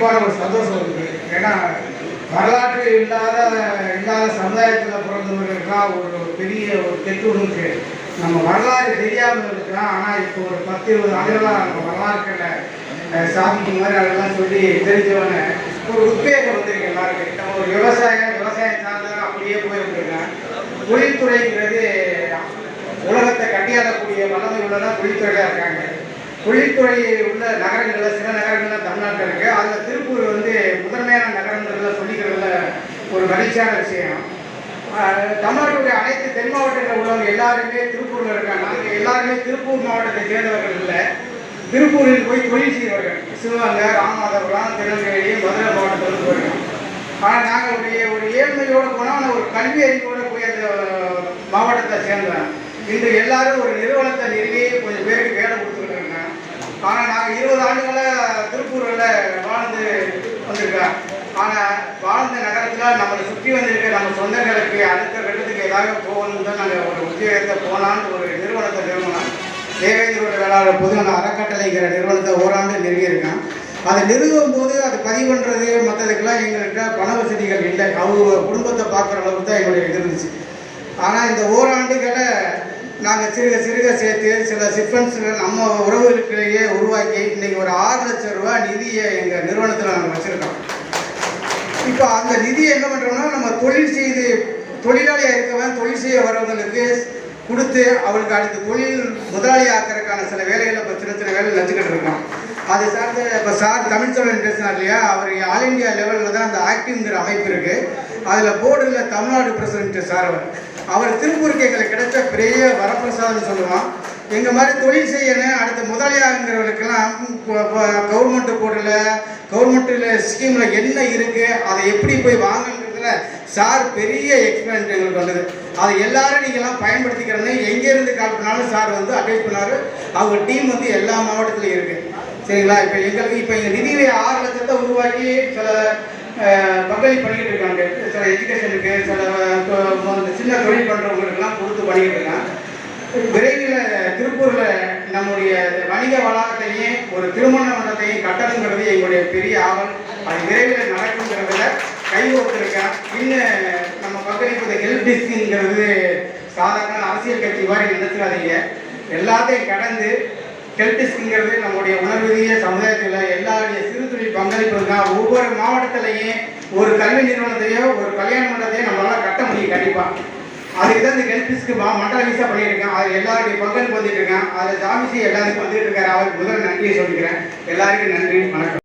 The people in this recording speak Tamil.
கண்டிப்பான ஒரு சந்தோஷம் இருக்குது ஏன்னா வரலாற்று இல்லாத இல்லாத சமுதாயத்தில் பிறந்தவர்களுக்கெல்லாம் ஒரு பெரிய ஒரு தெட்டுருக்கு நம்ம வரலாறு தெரியாதவர்களுக்குனா ஆனால் இப்போ ஒரு பத்து இருபது ஆண்டுகளாக நம்ம வரலாறுகளை சாதிக்கு மாதிரி அதெல்லாம் சொல்லி தெரிஞ்சவன ஒரு உத்வேகம் வந்திருக்கு எல்லாருக்கும். நம்ம ஒரு விவசாயம் விவசாயம் சார்ந்தவங்க அப்படியே போயிருக்காங்க. தொழில்துறைங்கிறது உலகத்தை கட்டியாடக்கூடிய வல்லமை உள்ளதான் தொழில்துறையாக இருக்காங்க. தொழில்துறை உள்ள நகரங்களில் சில நகரங்கள்ல தமிழ்நாட்டில் இருக்கு. அதில் திருப்பூர் வந்து முதன்மையான நகரங்களில் சொல்லிக்கிறதுல ஒரு மகிழ்ச்சியான விஷயம். தமிழ்நாட்டுடைய அனைத்து தென் மாவட்டங்களில் உள்ளவங்க எல்லாருமே திருப்பூரில் இருக்காங்க. நாங்கள் எல்லாருமே திருப்பூர் மாவட்டத்தை சேர்ந்தவர்கள் இல்லை. திருப்பூரில் போய் தொழில் செய்வார்கள் சிவகங்கை ராமநாதபுரம் திருநெல்வேலி மதுரை மாவட்டத்தில் போயிருக்கோம் ஆனால் நாங்கள் ஒரு ஒரு ஏழ்மையோடு போனால் ஒரு கல்வி அறிவோடு போய் அந்த மாவட்டத்தை சேர்ந்தேன் இன்று எல்லாரும் ஒரு நிறுவனம் நிறுவி கொஞ்சம் பேருக்கு வேலை கொடுத்துக்கிட்டு இருக்காங்க ஆனால் நாங்கள் இருபது ஆண்டுகளாக திருப்பூரில் வாழ்ந்து வந்திருக்கான் ஆனால் வாழ்ந்த நகரத்தில் நம்மளை சுற்றி வந்திருக்க நம்ம சொந்தங்களுக்கு அடுத்த கட்டத்துக்கு ஏதாவது போகணும்னு தான் நாங்கள் ஒரு உத்தியோகத்தை போனான்னு ஒரு நிறுவனத்தை நிறுவனம். தேவேந்திரோட வேளாளர் அந்த அறக்கட்டளைங்கிற நிறுவனத்தை ஓராண்டு நிறுவியிருக்கேன். அதை நிறுவும் போது அது பதிவு பண்ணுறது மற்றதுக்கெல்லாம் எங்கள்கிட்ட பண வசதிகள் இல்லை. அவங்க குடும்பத்தை பார்க்குற அளவுக்கு தான் எங்களுடைய இருந்துச்சு. ஆனால் இந்த ஓராண்டுகளை நாங்கள் சிறுக சிறுக சேர்த்து சில சிப்பன்ஸுகள் நம்ம உறவுகளுக்கிடையே உருவாக்கி இன்றைக்கி ஒரு ஆறு லட்சம் ரூபாய் நிதியை எங்கள் நிறுவனத்தில் நாங்கள் வச்சுருக்கோம். இப்போ அந்த நிதியை என்ன பண்ணுறோம்னா நம்ம தொழில் செய்து தொழிலாளியாக இருக்கவன் தொழில் செய்ய வரவங்களுக்கு கொடுத்து அவளுக்கு அடுத்த தொழில் முதலாளி ஆக்கிறதுக்கான சில வேலைகளை இப்போ சின்ன சின்ன வேலை நச்சுக்கிட்டு இருக்கோம். அது சார்ந்த இப்போ சார் தமிழ்ச்செல்வன் பேசினார் இல்லையா? அவர் ஆல் இந்தியா லெவலில் தான் அந்த ஆக்டிவ்ங்கிற அமைப்பு இருக்குது அதில் போர்டில் தமிழ்நாடு பிரசிடென்ட் சார் அவர். அவர் திருப்பூருக்கு எங்களுக்கு கிடைச்ச பெரிய வரப்பிரசாதம் சொல்லுவான். எங்கள் மாதிரி தொழில் செய்யணும் அடுத்த முதலாளியாகிறவர்களுக்கெல்லாம் கவர்மெண்ட் போர்டில் கவர்மெண்ட்டில் ஸ்கீமில் என்ன இருக்குது அதை எப்படி போய் வாங்கன்றதுல சார் பெரிய எக்ஸ்பீரியன்ஸ் எங்களுக்கு வந்தது. அதை எல்லாரும் நீங்கள்லாம் பயன்படுத்திக்கிறேன்னு எங்கேருந்து கால் பண்ணாலும் சார் வந்து அட்வைஸ் பண்ணார். அவங்க டீம் வந்து எல்லா மாவட்டத்துலையும் இருக்குது சரிங்களா? இப்போ எங்களுக்கு இப்போ எங்கள் நிதியிலே ஆறு லட்சத்தை உருவாக்கி சில பங்களிப்பு பண்ணிக்கிட்டு இருக்காங்க. சில எஜுகேஷனுக்கு சில சின்ன தொழில் பண்ணுறவங்களுக்கெல்லாம் கொடுத்து பண்ணிக்கிட்டு விரைவில் திருப்பூரில் நம்முடைய வணிக வளாகத்தையும் ஒரு திருமண மண்டத்தையும் கட்டணுங்கிறது எங்களுடைய பெரிய ஆவல். அது விரைவில் நடக்குங்கிறதுல கை ஒத்துருக்கேன் இன்னும் நம்ம பங்களிப்பது ஹெல்ப் டிஸ்கிங்கிறது சாதாரண அரசியல் கட்சி மாதிரி நினைச்சிடாதீங்க. எல்லாத்தையும் கடந்து ஹெல்டிஸ்ங்கிறது நம்முடைய உணர்வீதிய சமுதாயத்தில் எல்லாருடைய சிறு தொழில் பங்களிப்பு தான் ஒவ்வொரு மாவட்டத்திலையும் ஒரு கல்வி நிறுவனத்தையோ ஒரு கல்யாண மண்டபத்தையோ நம்மளால கட்ட முடியும் கண்டிப்பாக அதுக்கு தான் இந்த கெல்பிஸ்க்கு மா மண்டல வீசா பண்ணியிருக்கேன். அது எல்லாருடைய பங்களிப்பு வந்துட்டு இருக்கேன். அதில் ஜாமிசி எல்லாருக்கும் வந்துட்டு இருக்காரு. அவருக்கு முதல் நன்றியை சொல்லிக்கிறேன். எல்லாருக்கும் நன்றி. வணக்கம்.